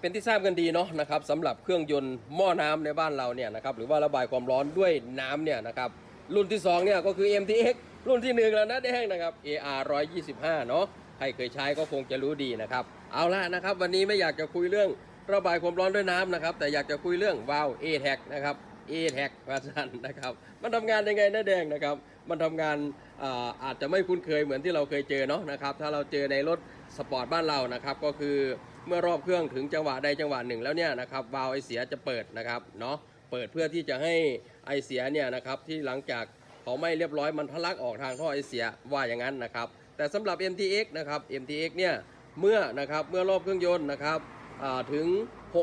เป็นที่ทราบกันดีเนาะนะครับสำหรับเครื่องยนต์หม้อน้ำในบ้านเราเนี่ยนะครับหรือว่าระบายความร้อนด้วยน้ำเนี่ยนะครับรุ่นที่2เนี่ยก็คือ MTX รุ่นที่หนึ่งแล้วนะแดงนะครับ AR 125 เนาะใครเคยใช้ก็คงจะรู้ดีนะครับ เอาละนะครับ วันนี้ไม่อยากจะคุยเรื่องระบายความร้อนด้วยน้ำนะครับ แต่อยากจะคุยเรื่องวาล์ว A-TAC นะครับ A-TAC ว่าสันนะครับ มันทำงานยังไงนะแดงนะครับ มันทำงานอาอาจจะไม่คุ้นเคยเหมือนที่เราเคยเจอเนาะนะครับ ถ้าเราเจอในรถสปอร์ตบ้านเรานะครับก็คือ เมื่อรอบเครื่องถึงจังหวะใดจังหวะหนึ่งแล้วเนี่ยนะครับวาล์วไอเสียจะเปิดนะครับเนาะเปิดเพื่อที่จะให้ไอเสียเนี่ยนะครับที่หลังจากเขาไม่เรียบร้อยมันทะลักออกทางท่อไอเสียว่าอย่างนั้นนะครับแต่สำหรับ MTX นะครับ MTX เนี่ยเมื่อนะครับเมื่อรอบเครื่องยนต์นะครับถึง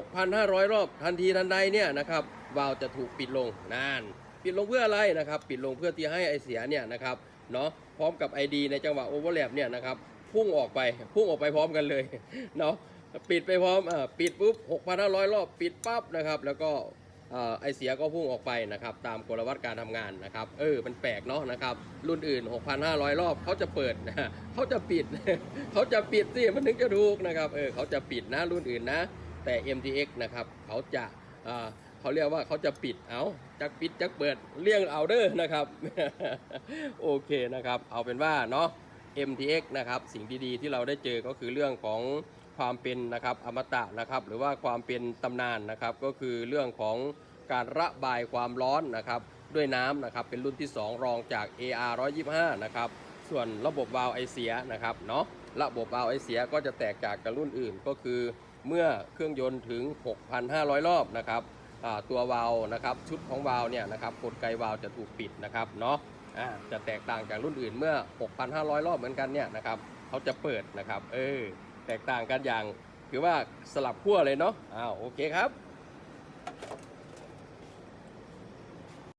6,500 รอบทันทีทันใดเนี่ยนะครับวาล์วจะถูกปิดลงนาน ปิดลงเพื่ออะไรนะครับ ปิดลงเพื่อที่ให้ไอเสียเนี่ยนะครับเนาะพร้อมกับ ID ในจังหวะโอเวอร์แลปเนี่ยนะครับพุ่งออกไปพุ่งออกไปพร้อมกันเลยเนาะ ปิดไปพร้อมปิดปุ๊บ 6,500 รอบปิดปั๊บนะครับ แล้วก็ไอเสียก็พุ่งออกไปนะครับ ตามกลวัตการทำงานนะครับ เออมันแปลกเนาะนะครับ รุ่นอื่น 6,500 รอบเขาจะเปิดนะเขาจะปิดเขาจะปิดสิมันถึงจะถูกนะครับเออเขาจะปิดนะรุ่นอื่นนะ แต่ MTX นะครับเขาจะเขาเรียกว่าเขาจะปิดเอาจักปิดจักเปิดเลี่ยงเอาเด้อนะครับโอเคนะครับ เอาเป็นว่าเนาะ MTX นะครับสิ่งดีๆที่เราได้เจอก็คือเรื่องของ ความเป็นนะครับอมตะนะครับ หรือว่าความเป็นตำนานนะครับ ก็คือเรื่องของการระบายความร้อนนะครับ ด้วยน้ำนะครับ เป็นรุ่นที่ 2 รองจาก AR 125นะครับ ส่วนระบบวาล์วไอเสียนะครับเนาะระบบวาล์วไอเสียก็จะแตกจากกับรุ่นอื่นก็คือ เมื่อเครื่องยนต์ถึง 6,500 รอบนะครับตัววาล์วนะครับชุดของวาล์วเนี่ยนะครับกลไกวาล์วจะถูกปิดนะครับเนาะจะแตกต่างจากรุ่นอื่นเมื่อ 6,500 รอบเหมือนกันเนี่ยนะครับเขาจะเปิดนะครับ เออ แตกต่างกันอย่าง ถือว่าสลับขั้วเลยเนาะอ้าวโอเคครับ